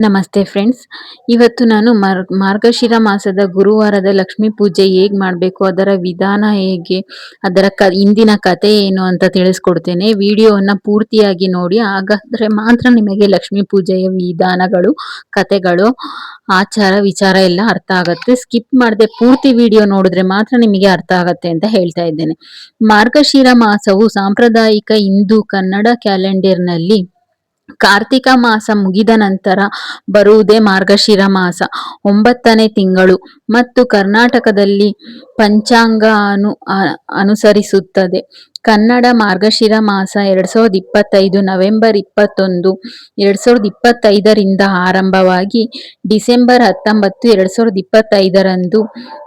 ನಮಸ್ತೆ ಫ್ರೆಂಡ್ಸ್. ಇವತ್ತು ನಾನು ಮಾರ್, ಮಾರ್ಗಶಿರ ಮಾಸದ ಗುರುವಾರದ ಲಕ್ಷ್ಮೀ ಪೂಜೆ ಹೇಗೆ ಮಾಡಬೇಕು, ಅದರ ವಿಧಾನ ಹೇಗೆ, ಅದರ ಕ, ಇಂದಿನ ಕತೆ ಏನು ಅಂತ ತಿಳಿಸ್ಕೊಡ್ತೇನೆ. ವಿಡಿಯೋವನ್ನು ಪೂರ್ತಿಯಾಗಿ ನೋಡಿ. ಹಾಗಾದರೆ ಮಾತ್ರ ನಿಮಗೆ ಲಕ್ಷ್ಮೀ ಪೂಜೆಯ ವಿಧಾನಗಳು ಕತೆಗಳು ಆಚಾರ, ವಿಚಾರ ಎಲ್ಲ ಅರ್ಥ ಆಗುತ್ತೆ. ಸ್ಕಿಪ್ ಮಾಡದೆ ಪೂರ್ತಿ ವಿಡಿಯೋ ನೋಡಿದ್ರೆ ಮಾತ್ರ ನಿಮಗೆ ಅರ್ಥ ಆಗುತ್ತೆ ಅಂತ ಹೇಳ್ತಾ ಇದ್ದೇನೆ. ಮಾರ್ಗಶಿರ ಮಾಸವು ಸಾಂಪ್ರದಾಯಿಕ ಹಿಂದೂ ಕನ್ನಡ ಕ್ಯಾಲೆಂಡರ್ನಲ್ಲಿ ಕಾರ್ತಿಕ ಮಾಸ ಮುಗಿದ ನಂತರ ಬರುವುದೇ ಮಾರ್ಗಶಿರ ಮಾಸ. ಒಂಬತ್ತನೇ ತಿಂಗಳು ಮತ್ತು ಕರ್ನಾಟಕದಲ್ಲಿ ಪಂಚಾಂಗ ಅನು ಅನುಸರಿಸುತ್ತದೆ. ಕನ್ನಡ ಮಾರ್ಗಶಿರ ಮಾಸ ಎರಡ್ ಸಾವಿರದ ಇಪ್ಪತ್ತೈದು ನವೆಂಬರ್ ಇಪ್ಪತ್ತೊಂದು, ಎರಡ್ ಸಾವಿರದ ಇಪ್ಪತ್ತೈದರಿಂದ ಆರಂಭವಾಗಿ ಡಿಸೆಂಬರ್ ಹತ್ತೊಂಬತ್ತು, ಎರಡ್ ಸಾವಿರದ ಇಪ್ಪತ್ತೈದರಂದು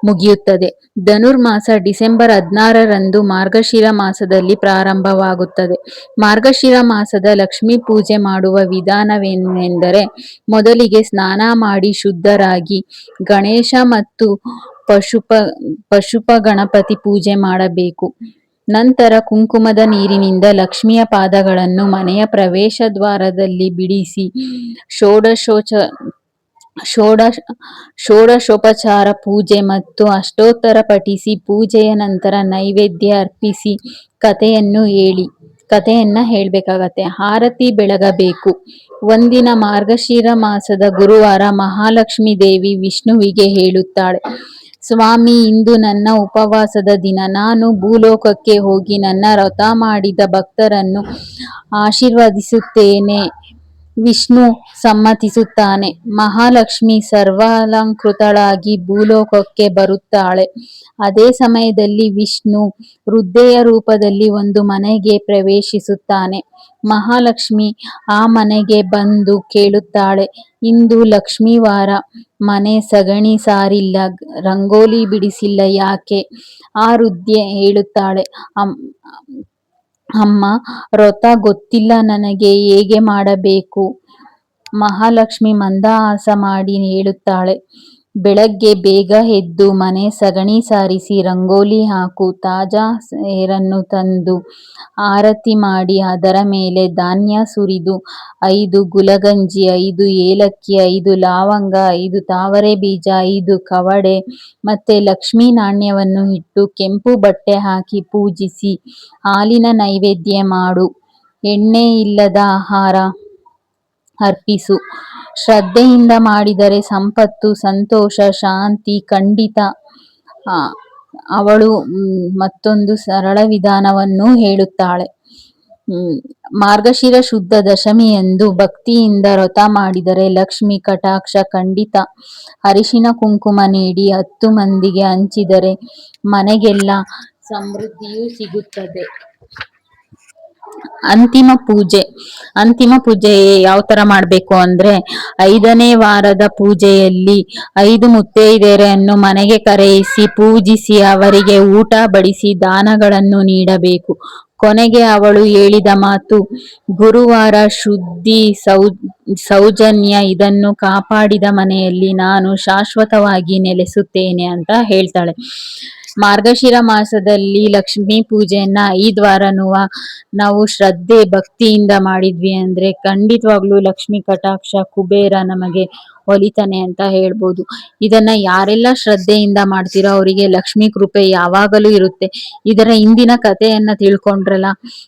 ಮುಗಿಯುತ್ತದೆ. ಧನುರ್ಮಾಸ ಡಿಸೆಂಬರ್ ಹದಿನಾರರಂದು ಮಾರ್ಗಶಿರ ಮಾಸದಲ್ಲಿ ಪ್ರಾರಂಭವಾಗುತ್ತದೆ. ಮಾರ್ಗಶಿರ ಮಾಸದ ಲಕ್ಷ್ಮೀ ಪೂಜೆ ಮಾಡುವ ವಿಧಾನವೇನೆಂದರೆ, ಮೊದಲಿಗೆ ಸ್ನಾನ ಮಾಡಿ ಶುದ್ಧರಾಗಿ ಗಣೇಶ ಮತ್ತು ಪಶುಪ ಪಶುಪ ಗಣಪತಿ ಪೂಜೆ ಮಾಡಬೇಕು. ನಂತರ ಕುಂಕುಮದ ನೀರಿನಿಂದ ಲಕ್ಷ್ಮಿಯ ಪಾದಗಳನ್ನು ಮನೆಯ ಪ್ರವೇಶ ದ್ವಾರದಲ್ಲಿ ಬಿಡಿಸಿ ಷೋಡಶೋಚ, ಷೋಡ, ಷೋಡಶೋಪಚಾರ ಪೂಜೆ ಮತ್ತು ಅಷ್ಟೋತ್ತರ ಪಠಿಸಿ ಪೂಜೆಯ ನಂತರ ನೈವೇದ್ಯ ಅರ್ಪಿಸಿ ಕಥೆಯನ್ನು ಹೇಳಿ, ಕಥೆಯನ್ನ ಹೇಳಬೇಕಾಗತ್ತೆ. ಆರತಿ ಬೆಳಗಬೇಕು. ಒಂದಿನ ಮಾರ್ಗಶಿರ ಮಾಸದ ಗುರುವಾರ ಮಹಾಲಕ್ಷ್ಮಿ ದೇವಿ ವಿಷ್ಣುವಿಗೆ ಹೇಳುತ್ತಾಳೆ. ಸ್ವಾಮಿ ಇಂದು ನನ್ನ ಉಪವಾಸದ ದಿನ. ನಾನು ಭೂಲೋಕಕ್ಕೆ ಹೋಗಿ ನನ್ನ ವ್ರತ ಮಾಡಿದ ಭಕ್ತರನ್ನು ಆಶೀರ್ವದಿಸುತ್ತೇನೆ. ವಿಷ್ಣು ಸಮ್ಮತಿಸುತ್ತಾನೆ. ಮಹಾಲಕ್ಷ್ಮಿ ಸರ್ವಾಲಂಕೃತಳಾಗಿ ಭೂಲೋಕಕ್ಕೆ ಬರುತ್ತಾಳೆ. ಅದೇ ಸಮಯದಲ್ಲಿ ವಿಷ್ಣು ವೃದ್ಧೆಯ ರೂಪದಲ್ಲಿ ಒಂದು ಮನೆಗೆ ಪ್ರವೇಶಿಸುತ್ತಾನೆ. ಮಹಾಲಕ್ಷ್ಮಿ ಆ ಮನೆಗೆ ಬಂದು ಕೇಳುತ್ತಾಳೆ, ಇಂದು ಲಕ್ಷ್ಮೀವಾರ, ಮನೆ ಸಗಣಿ ಸಾರಿಲ್ಲ, ರಂಗೋಲಿ ಬಿಡಿಸಿಲ್ಲ ಯಾಕೆ? ಆ ವೃದ್ಧೆ ಹೇಳುತ್ತಾಳೆ ಅಮ್ಮ ವ್ರತ ಗೊತ್ತಿಲ್ಲ ನನಗೆ ಹೇಗೆ ಮಾಡಬೇಕು? ಮಹಾಲಕ್ಷ್ಮಿ ಮಂದಹಾಸ ಮಾಡಿ ಹೇಳುತ್ತಾಳೆ. ಬೆಳಗ್ಗೆ ಬೇಗ ಎದ್ದು ಮನೆ ಸಗಣಿ ಸಾರಿಸಿ ರಂಗೋಲಿ ಹಾಕು, ತಾಜಾ ಸೇರನ್ನು ತಂದು ಆರತಿ ಮಾಡಿ ಅದರ ಮೇಲೆ ಧಾನ್ಯ ಸುರಿದು, ಐದು ಗುಲಗಂಜಿ, ಐದು ಏಲಕ್ಕಿ, ಐದು ಲವಂಗ, ಐದು ತಾವರೆ ಬೀಜ, ಐದು ಕವಡೆ ಮತ್ತೆ ಲಕ್ಷ್ಮೀ ನಾಣ್ಯವನ್ನು ಇಟ್ಟು ಕೆಂಪು ಬಟ್ಟೆ ಹಾಕಿ ಪೂಜಿಸಿ, ಹಾಲಿನ ನೈವೇದ್ಯ ಮಾಡು, ಎಣ್ಣೆ ಇಲ್ಲದ ಆಹಾರ ಅರ್ಪಿಸು. ಶ್ರದ್ಧೆಯಿಂದ ಮಾಡಿದರೆ ಸಂಪತ್ತು, ಸಂತೋಷ, ಶಾಂತಿ, ಖಂಡಿತ. ಅವಳು ಮತ್ತೊಂದು ಸರಳ ವಿಧಾನವನ್ನು ಹೇಳುತ್ತಾಳೆ. ಮಾರ್ಗಶಿರ ಶುದ್ಧ ದಶಮಿ ಎಂದು ಭಕ್ತಿಯಿಂದ ವ್ರತ ಮಾಡಿದರೆ ಲಕ್ಷ್ಮಿ ಕಟಾಕ್ಷ ಖಂಡಿತ. ಅರಿಶಿನ ಕುಂಕುಮ ನೀಡಿ ಹತ್ತು ಮಂದಿಗೆ ಹಂಚಿದರೆ ಮನೆಗೆಲ್ಲ ಸಮೃದ್ಧಿಯೂ ಸಿಗುತ್ತದೆ. ಅಂತಿಮ ಪೂಜೆ. ಅಂತಿಮ ಪೂಜೆ ಯಾವ ತರ ಮಾಡ್ಬೇಕು ಅಂದ್ರೆ ಐದನೇ ವಾರದ ಪೂಜೆಯಲ್ಲಿ ಐದು ಮುತ್ತೈದೆಯರನ್ನು ಮನೆಗೆ ಕರೆಯಿಸಿ ಪೂಜಿಸಿ ಅವರಿಗೆ ಊಟ ಬಡಿಸಿ ದಾನಗಳನ್ನು ನೀಡಬೇಕು. ಕೊನೆಗೆ ಅವಳು ಹೇಳಿದ ಮಾತು, ಗುರುವಾರ ಶುದ್ಧಿ, ಸೌ, ಸೌಜನ್ಯ ಇದನ್ನು ಕಾಪಾಡಿದ ಮನೆಯಲ್ಲಿ ನಾನು ಶಾಶ್ವತವಾಗಿ ನೆಲೆಸುತ್ತೇನೆ ಅಂತ ಹೇಳ್ತಾಳೆ. ಮಾರ್ಗಶಿರ ಮಾಸದಲ್ಲಿ ಲಕ್ಷ್ಮೀ ಪೂಜೆಯನ್ನ ಐದ್ ವಾರನೂ ನಾವು ಶ್ರದ್ಧೆ ಭಕ್ತಿಯಿಂದ ಮಾಡಿದ್ವಿ ಅಂದ್ರೆ ಖಂಡಿತವಾಗ್ಲೂ ಲಕ್ಷ್ಮೀ ಕಟಾಕ್ಷ ಕುಬೇರ ನಮಗೆ ಒಲಿತಾನೆ ಅಂತ ಹೇಳ್ಬೋದು. ಇದನ್ನ ಯಾರೆಲ್ಲ ಶ್ರದ್ಧೆಯಿಂದ ಮಾಡ್ತೀರೋ ಅವರಿಗೆ ಲಕ್ಷ್ಮೀ ಕೃಪೆ ಯಾವಾಗಲೂ ಇರುತ್ತೆ. ಇದರ ಹಿಂದಿನ ಕಥೆಯನ್ನ ತಿಳ್ಕೊಂಡ್ರಲ್ಲ,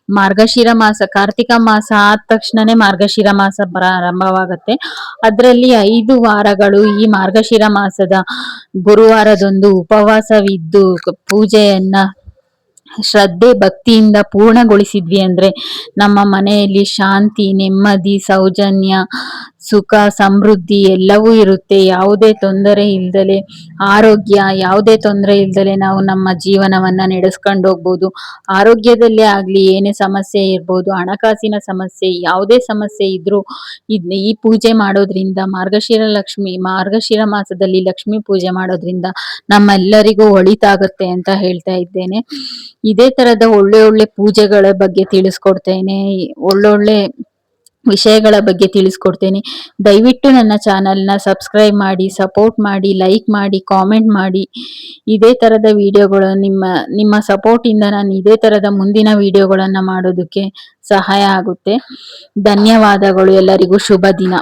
ಮಾರ್ಗಶಿರ ಮಾಸ, ಕಾರ್ತಿಕ ಮಾಸ ಆದ ತಕ್ಷಣನೇ ಮಾರ್ಗಶಿರ ಮಾಸ ಪ್ರಾರಂಭವಾಗತ್ತೆ. ಅದರಲ್ಲಿ ಐದು ವಾರಗಳು ಈ ಮಾರ್ಗಶಿರ ಮಾಸದ ಗುರುವಾರದೊಂದು ಉಪವಾಸವಿದ್ದು ಪೂಜೆಯನ್ನ ಶ್ರದ್ಧೆ ಭಕ್ತಿಯಿಂದ ಪೂರ್ಣಗೊಳಿಸಿದ್ವಿ ಅಂದ್ರೆ ನಮ್ಮ ಮನೆಯಲ್ಲಿ ಶಾಂತಿ ನೆಮ್ಮದಿ ಸೌಜನ್ಯ ಸುಖ, ಸಮೃದ್ಧಿ ಎಲ್ಲವೂ ಇರುತ್ತೆ. ಯಾವುದೇ ತೊಂದರೆ ಇಲ್ದಲೆ, ಆರೋಗ್ಯ ಯಾವುದೇ ತೊಂದರೆ ಇಲ್ದಲೆ ನಾವು ನಮ್ಮ ಜೀವನವನ್ನ ನಡೆಸ್ಕೊಂಡು ಹೋಗ್ಬೋದು. ಆರೋಗ್ಯದಲ್ಲೇ ಆಗ್ಲಿ ಏನೇ ಸಮಸ್ಯೆ ಇರ್ಬೋದು, ಹಣಕಾಸಿನ ಸಮಸ್ಯೆ ಯಾವುದೇ ಸಮಸ್ಯೆ ಇದ್ರೂ ಈ ಪೂಜೆ ಮಾಡೋದ್ರಿಂದ, ಮಾರ್ಗಶಿರ ಲಕ್ಷ್ಮಿ, ಮಾರ್ಗಶಿರ ಮಾಸದಲ್ಲಿ ಲಕ್ಷ್ಮಿ ಪೂಜೆ ಮಾಡೋದ್ರಿಂದ ನಮ್ಮೆಲ್ಲರಿಗೂ ಒಳಿತಾಗುತ್ತೆ ಅಂತ ಹೇಳ್ತಾ ಇದ್ದೇನೆ. ಇದೇ ತರದ ಒಳ್ಳೆ ಒಳ್ಳೆ ಪೂಜೆಗಳ ಬಗ್ಗೆ ತಿಳಿಸ್ಕೊಡ್ತೇನೆ. ಒಳ್ಳೊಳ್ಳೆ ವಿಷಯಗಳ ಬಗ್ಗೆ ತಿಳಿಸ್ಕೊಡ್ತೇನೆ. ದಯವಿಟ್ಟು ನನ್ನ ಚಾನಲ್ನ ಸಬ್ಸ್ಕ್ರೈಬ್ ಮಾಡಿ, ಸಪೋರ್ಟ್ ಮಾಡಿ, ಲೈಕ್ ಮಾಡಿ, ಕಾಮೆಂಟ್ ಮಾಡಿ. ಇದೇ ಥರದ ವಿಡಿಯೋಗಳು ನಿಮ್ಮ ನಿಮ್ಮ ಸಪೋರ್ಟಿಂದ ನಾನು ಇದೇ ಥರದ ಮುಂದಿನ ವಿಡಿಯೋಗಳನ್ನು ಮಾಡೋದಕ್ಕೆ ಸಹಾಯ ಆಗುತ್ತೆ. ಧನ್ಯವಾದಗಳು ಎಲ್ಲರಿಗೂ. ಶುಭ ದಿನ